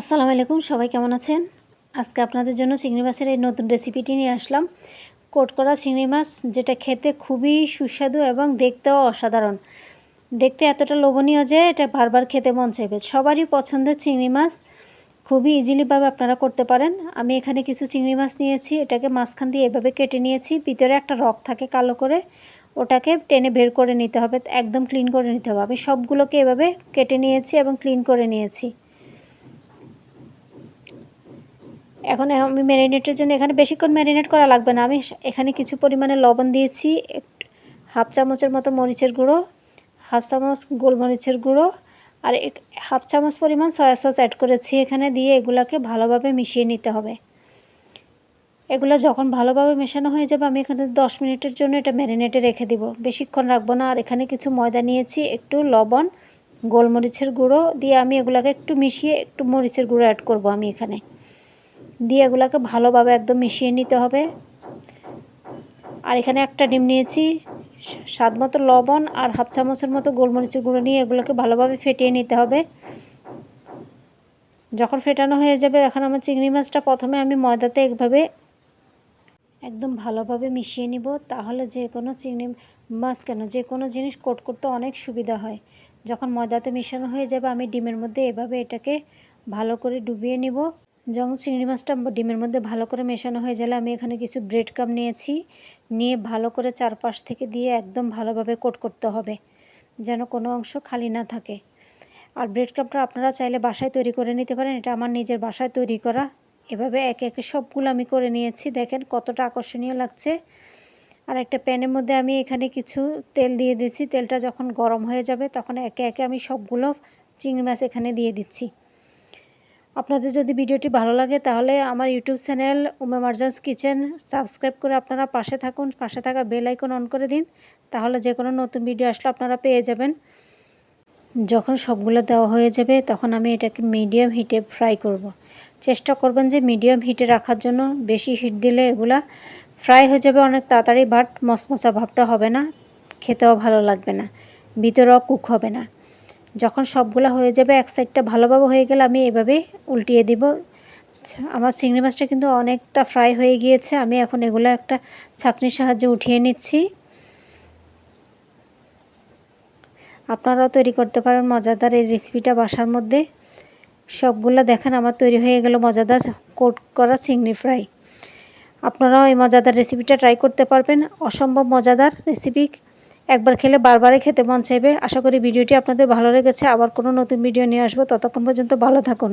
আসসালামু আলাইকুম, সবাই কেমন আছেন? আজকে আপনাদের জন্য চিংড়ি মাছের এই নতুন রেসিপিটি নিয়ে আসলাম। কোট করা চিংড়ি মাছ, যেটা খেতে খুবই সুস্বাদু এবং দেখতেও অসাধারণ। দেখতে এতটা লোভনীয় যে এটা বারবার খেতে মন চাইবে। সবারই পছন্দের চিংড়ি মাছ, খুবই ইজিলিভাবে আপনারা করতে পারেন। আমি এখানে কিছু চিংড়ি মাছ নিয়েছি, এটাকে মাঝখান দিয়ে এভাবে কেটে নিয়েছি। ভিতরে একটা রক থাকে কালো করে, ওটাকে টেনে বের করে নিতে হবে, একদম ক্লিন করে নিতে হবে। আমি সবগুলোকে এভাবে কেটে নিয়েছি এবং ক্লিন করে নিয়েছি। এখন আমি ম্যারিনেটের জন্য এখানে বেশিক্ষণ ম্যারিনেট করা লাগবে না। আমি এখানে কিছু পরিমাণে লবণ দিয়েছি হাফ চামচের মতো মরিচের গুঁড়ো, হাফ চামচ গোলমরিচের গুঁড়ো, আর এক, হাফ চামচ পরিমাণ সয়া সস অ্যাড করেছি। এখানে দিয়ে এগুলাকে ভালোভাবে মিশিয়ে নিতে হবে। এগুলো যখন ভালোভাবে মেশানো হয়ে যাবে, আমি এখানে দশ মিনিটের জন্য এটা ম্যারিনেটে রেখে দিব। বেশিক্ষণ রাখব না। আর এখানে কিছু ময়দা নিয়েছি, একটু লবণ, গোলমরিচের গুঁড়ো দিয়ে আমি এগুলাকে একটু মিশিয়ে একটু মরিচের গুঁড়ো অ্যাড করব আমি এখানে। দিয়ে এগুলোকে ভালোভাবে একদম মিশিয়ে নিতে হবে। আর এখানে একটা ডিম নিয়েছি, স্বাদ মতো লবণ আর হাফ চামচের মতো গোলমরিচের গুঁড়ো নিয়ে এগুলোকে ভালোভাবে ফেটিয়ে নিতে হবে। যখন ফেটানো হয়ে যাবে, এখন আমার চিংড়ি মাছটা প্রথমে আমি ময়দাতে একভাবে একদম ভালোভাবে মিশিয়ে নিব, তাহলে যে কোনো চিংড়ি মাছ কেন, যে কোনো জিনিস কোট করতে অনেক সুবিধা হয়। যখন ময়দাতে মিশানো হয়ে যাবে, আমি ডিমের মধ্যে এভাবে এটাকে ভালো করে ডুবিয়ে নিব। যখন চিংড়ি মাছটা ডিমের মধ্যে ভালো করে মেশানো হয়ে গেলে আমি এখানে কিছু ব্রেড কাম নিয়েছি। নিয়ে ভালো করে চারপাশ থেকে দিয়ে একদম ভালোভাবে কোট করতে হবে, যেন কোনো অংশ খালি না থাকে। আর ব্রেড কাপটা আপনারা চাইলে বাসায় তৈরি করে নিতে পারেন, এটা আমার নিজের বাসায় তৈরি করা। এভাবে একে একে সবগুলো আমি করে নিয়েছি, দেখেন কতটা আকর্ষণীয় লাগছে। আর একটা প্যানের মধ্যে আমি এখানে কিছু তেল দিয়ে দিচ্ছি তেলটা যখন গরম হয়ে যাবে তখন একে একে আমি সবগুলো চিংড়ি মাছ এখানে দিয়ে দিচ্ছি। আপনাদের যদি ভিডিওটি ভালো লাগে, তাহলে আমার YouTube channel Uma Marjan's kitchen subscribe করে আপনারা পাশে থাকুন। পাশে থাকা বেল আইকন অন করে দিন, তাহলে যে কোনো নতুন ভিডিও আসলে আপনারা পেয়ে যাবেন। যখন সবগুলো দেওয়া হয়ে যাবে, তখন আমি এটাকে মিডিয়াম হিটে ফ্রাই করব। চেষ্টা করবেন যে মিডিয়াম হিটে রাখার জন্য। বেশি হিট দিলে এগুলা ফ্রাই হয়ে যাবে অনেক তাড়াতাড়ি, বাট মশমশা ভাবটা হবে না, খেতেও ভালো লাগবে না, ভিতরেও কুক হবে না। যখন সবগুলো হয়ে যাবে, এক সাইডটা ভালোভাবে হয়ে গেলে আমি এভাবে উল্টিয়ে দিব। আমার চিংড়ি মাছটা কিন্তু অনেকটা ফ্রাই হয়ে গিয়েছে। আমি এখন এগুলো একটা ছাঁকনির সাহায্যে উঠিয়ে নিচ্ছি। আপনারাও তৈরি করতে পারেন মজাদার এই রেসিপিটা বাসার মধ্যে। সবগুলো দেখেন, আমার তৈরি হয়ে গেল মজাদার কোট করা চিংড়ি ফ্রাই আপনারাও এই মজাদার রেসিপিটা ট্রাই করতে পারবেন। অসম্ভব মজাদার রেসিপি একবার খেলে বারবারই খেতে মন চাইবে। আশা করি ভিডিওটি আপনাদের ভালো লেগেছে। আবার কোনো নতুন ভিডিও নিয়ে আসব। ততক্ষণ পর্যন্ত ভালো থাকুন।